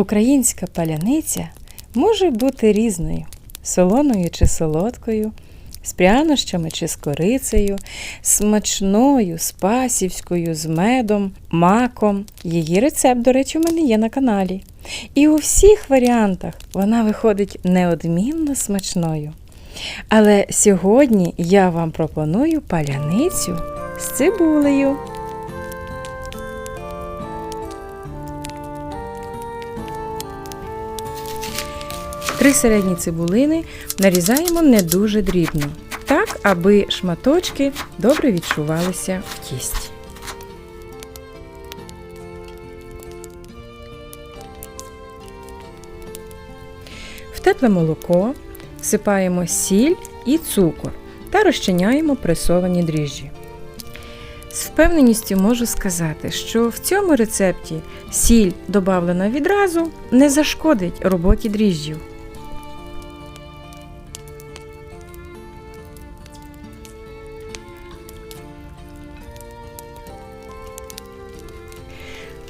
Українська паляниця може бути різною: солоною чи солодкою, з прянощами чи з корицею, смачною, спасівською, з медом, маком. Її рецепт, до речі, у мене є на каналі. І у всіх варіантах вона виходить неодмінно смачною. Але сьогодні я вам пропоную паляницю з цибулею. Три середні цибулини нарізаємо не дуже дрібно, так, аби шматочки добре відчувалися в тісті. В тепле молоко всипаємо сіль і цукор та розчиняємо пресовані дріжджі. З впевненістю можу сказати, що в цьому рецепті сіль, добавлена відразу, не зашкодить роботі дріжджів.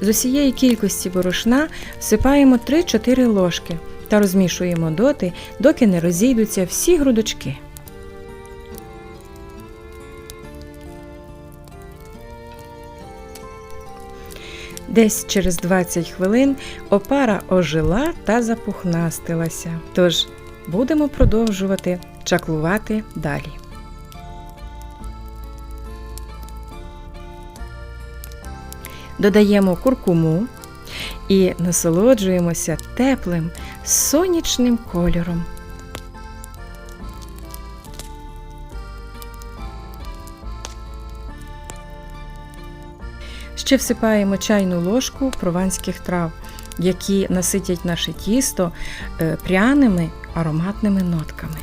З усієї кількості борошна всипаємо 3-4 ложки та розмішуємо доти, доки не розійдуться всі грудочки. Десь через 20 хвилин опара ожила та запухнастилася. Тож будемо продовжувати чаклувати далі. Додаємо куркуму і насолоджуємося теплим сонячним кольором. Ще всипаємо чайну ложку прованських трав, які наситять наше тісто е, пряними ароматними нотками.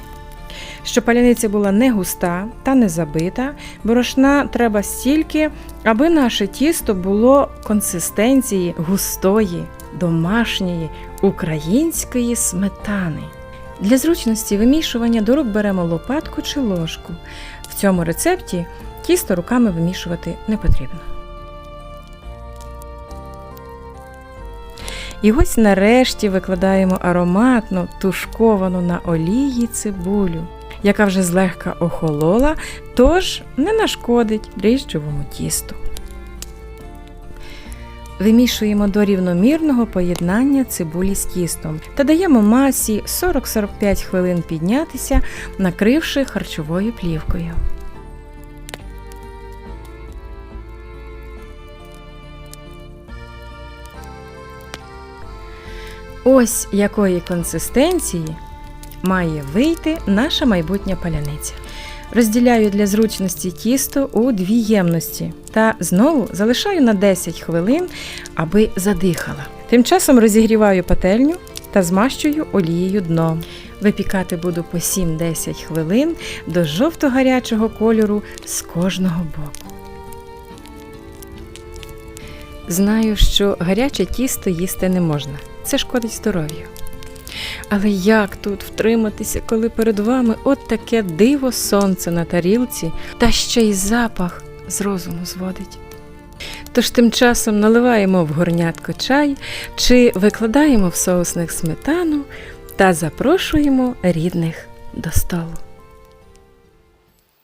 Щоб паляниця була не густа та не забита, борошна треба стільки, аби наше тісто було консистенції густої, домашньої, української сметани. Для зручності вимішування до рук беремо лопатку чи ложку. В цьому рецепті тісто руками вимішувати не потрібно. І ось нарешті викладаємо ароматну, тушковану на олії цибулю, яка вже злегка охолола, тож не нашкодить дріжджовому тісту. Вимішуємо до рівномірного поєднання цибулі з тістом та даємо масі 40-45 хвилин піднятися, накривши харчовою плівкою. Ось якої консистенції має вийти наша майбутня паляниця. Розділяю для зручності тісто у дві ємності та знову залишаю на 10 хвилин, аби задихала. Тим часом розігріваю пательню та змащую олією дно. Випікати буду по 7-10 хвилин до жовто-гарячого кольору з кожного боку. Знаю, що гаряче тісто їсти не можна. Це шкодить здоров'ю. Але як тут втриматися, коли перед вами от таке диво сонце на тарілці, та ще й запах з розуму зводить? Тож тим часом наливаємо в горнятко чай чи викладаємо в соусник сметану та запрошуємо рідних до столу.